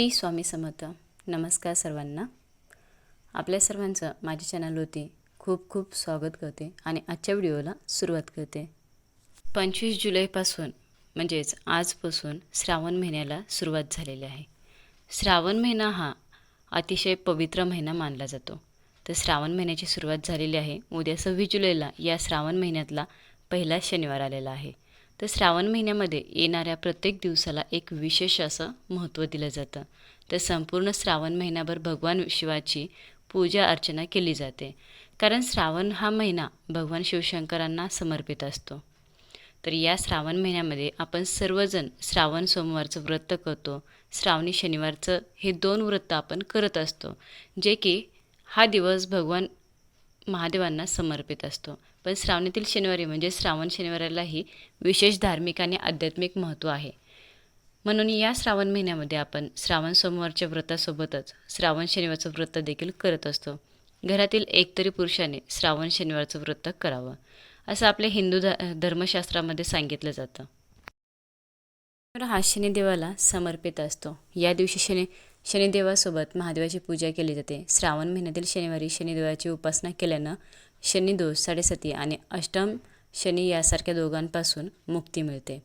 श्री स्वामी समर्थ. नमस्कार सर्वांना. आपल्या सर्वांचं माझ्या चॅनलवरती खूप खूप स्वागत करते आणि आजच्या व्हिडिओला सुरुवात करते. पंचवीस जुलैपासून म्हणजेच आजपासून श्रावण महिन्याला सुरुवात झालेली आहे. श्रावण महिना हा अतिशय पवित्र महिना मानला जातो. तर श्रावण महिन्याची सुरुवात झालेली आहे उद्या सव्वीस जुलैला या श्रावण महिन्यातला पहिला शनिवार आलेला आहे. तर श्रावण महिन्यामध्ये येणाऱ्या प्रत्येक दिवसाला एक विशेष असं महत्त्व दिलं जातं. तर संपूर्ण श्रावण महिन्याभर भगवान शिवाची पूजा अर्चना केली जाते. कारण श्रावण हा महिना भगवान शिवशंकरांना समर्पित असतो. तर या श्रावण महिन्यामध्ये आपण सर्वजण श्रावण सोमवारचं व्रत करतो. श्रावणी शनिवारचं हे दोन व्रत आपण करत असतो. जे की हा दिवस भगवान महादेवांना समर्पित असतो. पण श्रावणातील शनिवारी म्हणजे श्रावण शनिवारालाही विशेष धार्मिक आणि आध्यात्मिक महत्त्व आहे. म्हणून या श्रावण महिन्यामध्ये आपण श्रावण सोमवारच्या व्रतासोबतच श्रावण शनिवारचं व्रत देखील करत असतो. घरातील एकतरी पुरुषाने श्रावण शनिवारचं व्रत करावं असं आपल्या हिंदू ध धर्मशास्त्रामध्ये सांगितलं जातं. हा शनिदेवाला समर्पित असतो. या दिवशी शनि शनिदेवासोबत महादेवाची पूजा केली जाते. श्रावण महिन्यातील शनिवारी शनिदेवाची उपासना केल्यानं शनिदोष साडेसती आणि अष्टम शनी यासारख्या दोघांपासून मुक्ती मिळते.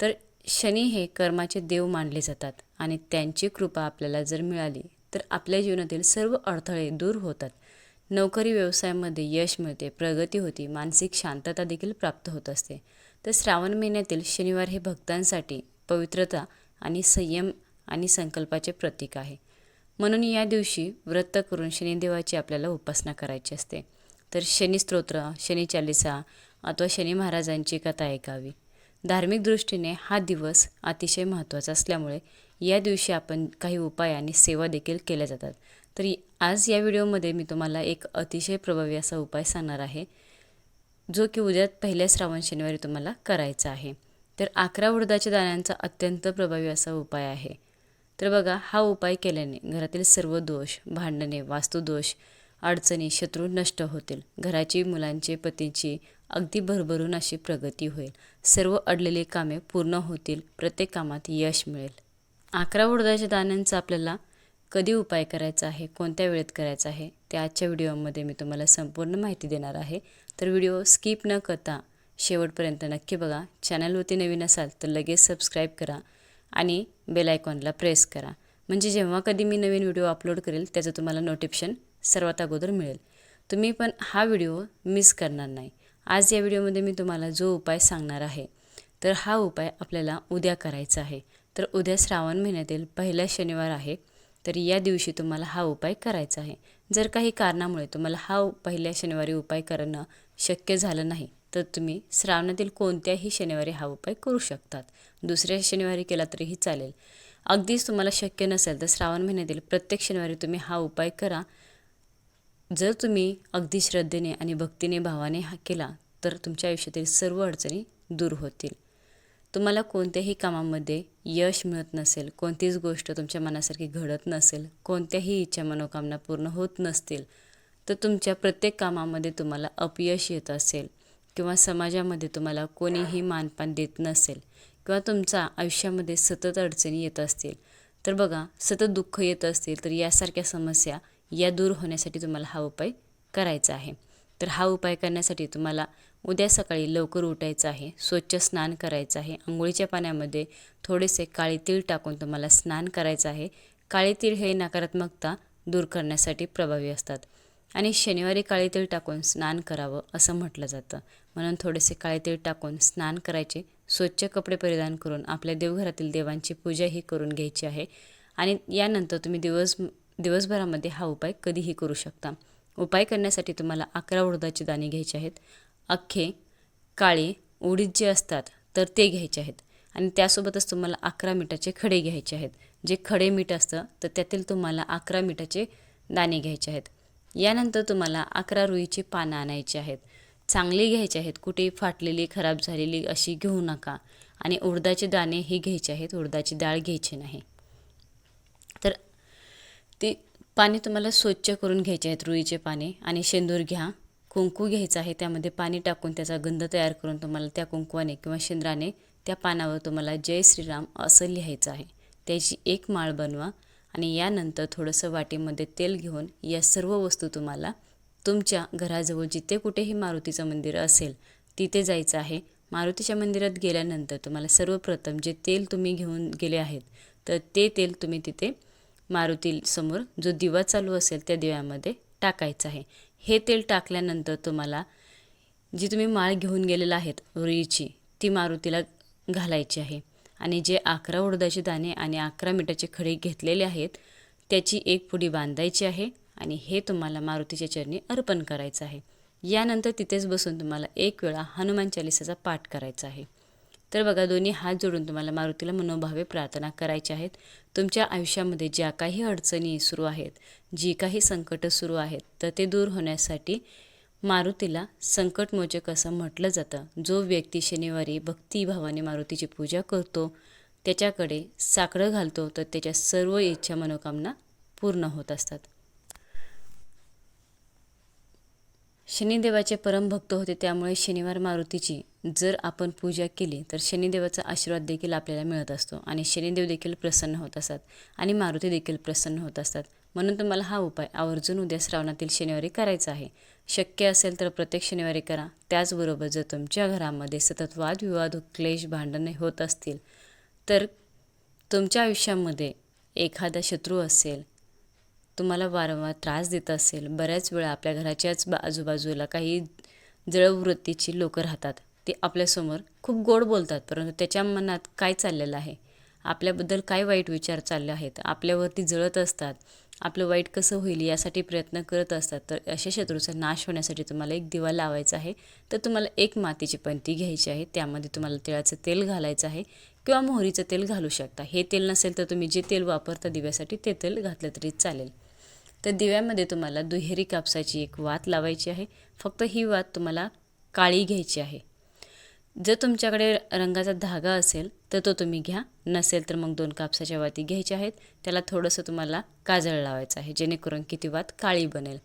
तर शनी हे कर्माचे देव मानले जातात आणि त्यांची कृपा आपल्याला जर मिळाली तर आपल्या जीवनातील सर्व अडथळे दूर होतात. नोकरी व्यवसायामध्ये यश मिळते प्रगती होती मानसिक शांतता देखील प्राप्त होत असते. तर श्रावण महिन्यातील शनिवार हे भक्तांसाठी पवित्रता आणि संयम आणि संकल्पाचे प्रतीक आहे. म्हणून या दिवशी व्रत करून शनिदेवाची आपल्याला उपासना करायची असते. तर शनी स्तोत्र शनी चालिसा अथवा शनी महाराजांची कथा ऐकावी. धार्मिक दृष्टीने हा दिवस अतिशय महत्त्वाचा असल्यामुळे या दिवशी आपण काही उपाय आणि सेवा देखील केल्या जातात. तर आज या व्हिडिओमध्ये मी तुम्हाला एक अतिशय प्रभावी असा उपाय सांगणार आहे जो की उद्या पहिल्या श्रावण शनिवारी तुम्हाला करायचा आहे. तर अकरा उडदाच्या दाण्यांचा अत्यंत प्रभावी असा उपाय आहे. तर बघा हा उपाय केल्याने घरातील सर्व दोष भांडणे वास्तुदोष अडचणी शत्रू नष्ट होतील. घराची मुलांची पतीची अगदी भरभरून अशी प्रगती होईल. सर्व अडलेली कामे पूर्ण होतील. प्रत्येक कामात यश मिळेल. अकरा उडदाच्या दाण्यांचा आपल्याला कधी उपाय करायचा आहे? कोणत्या वेळेत करायचा आहे? त्या आजच्या व्हिडिओमध्ये मी तुम्हाला संपूर्ण माहिती देणार आहे. तर व्हिडिओ स्किप न करता शेवटपर्यंत नक्की बघा. चॅनलवरती नवीन असाल तर लगेच सबस्क्राईब करा आणि बेल आयकॉनला प्रेस करा. म्हणजे जेव्हा कधी मी नवीन व्हिडिओ अपलोड करेल त्याचं तुम्हाला नोटिफिकेशन सर्वात अगोदर मिळेल. तुम्ही पण हा व्हिडिओ मिस करणार नाही. आज या व्हिडिओमध्ये मी तुम्हाला जो उपाय सांगणार आहे तर हा उपाय आपल्याला उद्या करायचा आहे. तर उद्या श्रावण महिन्यातील पहिला शनिवार आहे तर या दिवशी तुम्हाला हा उपाय करायचा आहे. जर काही कारणामुळे तुम्हाला हा पहिल्या शनिवारी उपाय करणं शक्य झालं नाही तर तुम्ही श्रावणातील कोणत्याही शनिवारी हा उपाय करू शकतात. दुसऱ्या शनिवारी केला तरीही चालेल. अगदीच तुम्हाला शक्य नसेल तर श्रावण महिन्यातील प्रत्येक शनिवारी तुम्ही हा उपाय करा. जर तुम्ही अगदी श्रद्धेने आणि भक्तीने भावाने हा केला तर तुमच्या आयुष्यातील सर्व अडचणी दूर होतील. तुम्हाला कोणत्याही कामामध्ये यश मिळत नसेल कोणतीच गोष्ट तुमच्या मनासारखी घडत नसेल कोणत्याही इच्छा मनोकामना पूर्ण होत नसतील तर तुमच्या प्रत्येक कामामध्ये तुम्हाला अपयश येत असेल किंवा समाजामध्ये तुम्हाला कोणीही मानपान देत नसेल किंवा तुमचा आयुष्यामध्ये सतत अडचणी येत असतील. तर बघा सतत दुःख येत असतील तर यासारख्या समस्या या दूर होण्यासाठी तुम्हाला हा उपाय करायचा आहे. तर हा उपाय करण्यासाठी तुम्हाला उद्या सकाळी लवकर उठायचं आहे स्वच्छ स्नान करायचं आहे. आंघोळीच्या पाण्यामध्ये थोडेसे काळे तीळ टाकून तुम्हाला स्नान करायचं आहे. काळे तीळ हे नकारात्मकता दूर करण्यासाठी प्रभावी असतात. आणि शनिवारी काळे तीळ टाकून स्नान करावं असं म्हटलं जातं. म्हणून थोडेसे काळे तीळ टाकून स्नान करायचे. स्वच्छ कपडे परिधान करून आपल्या देवघरातील देवांची पूजाही करून घ्यायची आहे. आणि यानंतर तुम्ही दिवस दिवसभरामध्ये हा उपाय कधीही करू शकता. उपाय करण्यासाठी तुम्हाला अकरा उडदाचे दाणे घ्यायचे आहेत. अख्खे काळे उडीद जे असतात तर ते घ्यायचे आहेत. आणि त्यासोबतच तुम्हाला अकरा मिठाचे खडे घ्यायचे आहेत. जे खडे मीठ असतं तर त्यातील तुम्हाला अकरा मिठाचे दाणे घ्यायचे आहेत. यानंतर तुम्हाला अकरा रुईची पानं आणायची आहेत. चांगली घ्यायची आहेत. कुठेही फाटलेली खराब झालेली अशी घेऊ नका. आणि उडदाचे दाणे हे घ्यायचे आहेत. उडदाची डाळ घ्यायची नाही. ते पाणी तुम्हाला स्वच्छ करून घ्यायचे आहेत रुईचे पाने आणि शेंदूर घ्या. कुंकू घ्यायचं आहे त्यामध्ये पाणी टाकून त्याचा गंध तयार करून तुम्हाला त्या कुंकवाने किंवा शेंद्राने त्या पानावर तुम्हाला जय श्रीराम असं लिहायचं आहे. त्याची एक माळ बनवा आणि यानंतर थोडंसं वाटीमध्ये तेल घेऊन या सर्व वस्तू तुम्हाला तुमच्या घराजवळ जिथे कुठेही मारुतीचं मंदिर असेल तिथे जायचं आहे. मारुतीच्या मंदिरात गेल्यानंतर तुम्हाला सर्वप्रथम जे तेल तुम्ही घेऊन गेले आहेत तर ते तेल तुम्ही तिथे मारुती समोर जो दिवा चालू असेल त्या दिव्यामध्ये टाकायचं आहे. हे तेल टाकल्यानंतर तुम्हाला जी तुम्ही माळ घेऊन गेलेला आहेत रुईची ती मारुतीला घालायची आहे. आणि जे अकरा उडदाचे दाणे आणि अकरा मिठाचे खडे घेतलेले आहेत त्याची एक पुडी बांधायची आहे आणि हे तुम्हाला मारुतीच्या चरणी अर्पण करायचं आहे. यानंतर तिथेच बसून तुम्हाला एक वेळा हनुमान चालिसाचा पाठ करायचा आहे. तर बघा दोन्ही हात जोडून तुम्हाला मारुतीला मनोभावे प्रार्थना करायच्या आहेत. तुमच्या आयुष्यामध्ये ज्या काही अडचणी सुरू आहेत जी काही संकटं सुरू आहेत तर ते दूर होण्यासाठी मारुतीला संकटमोचक असं म्हटलं जातं. जो व्यक्ती शनिवारी भक्तिभावाने मारुतीची पूजा करतो त्याच्याकडे साकडं घालतो तर त्याच्या सर्व इच्छा मनोकामना पूर्ण होत असतात. शनिदेवाचे परमभक्त होते त्यामुळे शनिवार मारुतीची जर आपण पूजा केली तर शनिदेवाचा आशीर्वाद देखील आपल्याला मिळत असतो आणि शनिदेव देखील प्रसन्न होत असतात आणि मारुती देखील प्रसन्न होत असतात. म्हणून तुम्हाला हा उपाय आवर्जून उद्या श्रावणातील शनिवारी करायचा आहे. शक्य असेल तर प्रत्येक शनिवारी करा. त्याचबरोबर जर तुमच्या घरामध्ये सतत वादविवाद क्लेश भांडणे होत असतील तर तुमच्या आयुष्यामध्ये एखादा शत्रू असेल तुम्हाला वारंवार त्रास देत असेल बऱ्याच वेळा आपल्या घराच्याच बा आजूबाजूला काही जळवृत्तीची लोकं राहतात. ते आपल्यासमोर खूप गोड बोलतात परंतु त्याच्या मनात काय चाललेलं आहे? आपल्याबद्दल काय वाईट विचार चालले आहेत? आपल्यावरती जळत असतात. आपलं वाईट कसं होईल यासाठी प्रयत्न करत असतात. तर अशा शत्रूचा नाश होण्यासाठी तुम्हाला एक दिवा लावायचा आहे. तर तुम्हाला एक मातीची पंती घ्यायची आहे. त्यामध्ये तुम्हाला तिळाचं तेल घालायचं आहे किंवा मोहरीचं तेल घालू शकता. हे तेल नसेल तर तुम्ही जे तेल वापरता दिव्यासाठी ते तेल घातलं तरी चालेल. तर दिव्यामध्ये तुम्हाला दुहेरी कापसाची एक वात लावायची आहे. फक्त ही वात तुम्हाला काळी घ्यायची आहे. जर तुमच्याकडे रंगाचा धागा असेल तर तो तुम्ही घ्या. नसेल तर मग दोन कापसाच्या वाती घ्यायच्या आहेत. त्याला थोडंसं तुम्हाला काजळ लावायचं आहे जेणेकरून की ती वात काळी बनेल.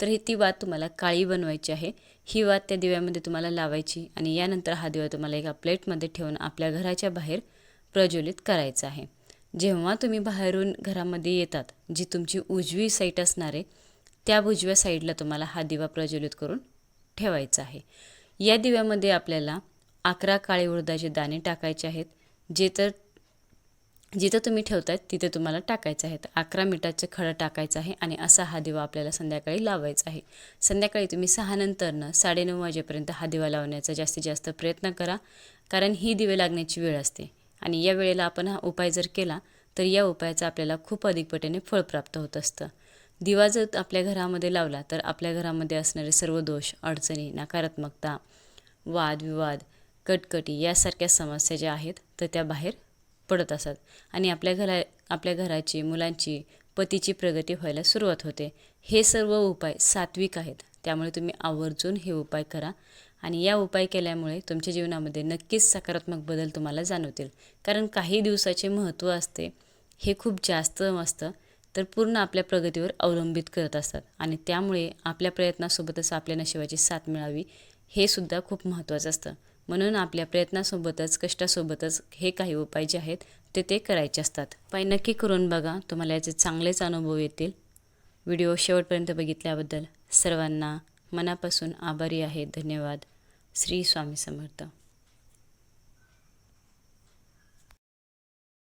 तर ही ती वात तुम्हाला काळी बनवायची आहे. ही वात त्या दिव्यामध्ये तुम्हाला लावायची आणि यानंतर हा दिवा तुम्हाला एका प्लेटमध्ये ठेवून आपल्या घराच्या बाहेर प्रज्वलित करायचा आहे. जेव्हा तुम्ही बाहेरून घरामध्ये येतात जी तुमची उजवी साईट असणार आहे त्या उजव्या साईडला तुम्हाला हा दिवा प्रज्वलित करून ठेवायचा आहे. या दिव्यामध्ये आपल्याला अकरा काळे उडदाचे दाणे टाकायचे आहेत. जे तर जिथं तुम्ही ठेवतायत तिथे तुम्हाला टाकायचं आहे अकरा मिठाचं खडं टाकायचं आहे आणि असा हा दिवा आपल्याला संध्याकाळी लावायचा आहे. संध्याकाळी तुम्ही सहानंतरनं साडेनऊ वाजेपर्यंत हा दिवा लावण्याचा जास्तीत जास्त प्रयत्न करा कारण ही दिवे लागण्याची वेळ असते. आणि या वेळेला आपण हा उपाय जर केला तर या उपायाचं आपल्याला खूप अधिक पटीने फळ प्राप्त होत असतं. दिवा जर आपल्या घरामध्ये लावला तर आपल्या घरामध्ये असणारे सर्व दोष अडचणी नकारात्मकता वादविवाद कटकटी यासारख्या समस्या ज्या आहेत तर त्या बाहेर पडत असतात. आणि आपल्या घरा आपल्या घराची मुलांची पतीची प्रगती व्हायला सुरुवात होते. हे सर्व उपाय सात्विक आहेत. त्यामुळे तुम्ही आवर्जून हे उपाय करा. आणि या उपाय केल्यामुळे तुमच्या जीवनामध्ये नक्कीच सकारात्मक बदल तुम्हाला जाणवतील. कारण काही दिवसाचे महत्त्व असते हे खूप जास्त असतं तर पूर्ण आपल्या प्रगतीवर अवलंबित करत असतात. आणि त्यामुळे आपल्या प्रयत्नासोबतच आपल्या नशिबाची साथ मिळावी हे सुद्धा खूप महत्त्वाचं असतं. म्हणून आपल्या प्रयत्नासोबतच कष्टासोबतच हे काही उपाय जे आहेत ते ते करायचे असतात. उपाय नक्की करून बघा तुम्हाला याचे चांगलेच अनुभव येतील. व्हिडिओ शेवटपर्यंत बघितल्याबद्दल सर्वांना मनापासून आभारी आहे. धन्यवाद. श्री स्वामी समर्थ.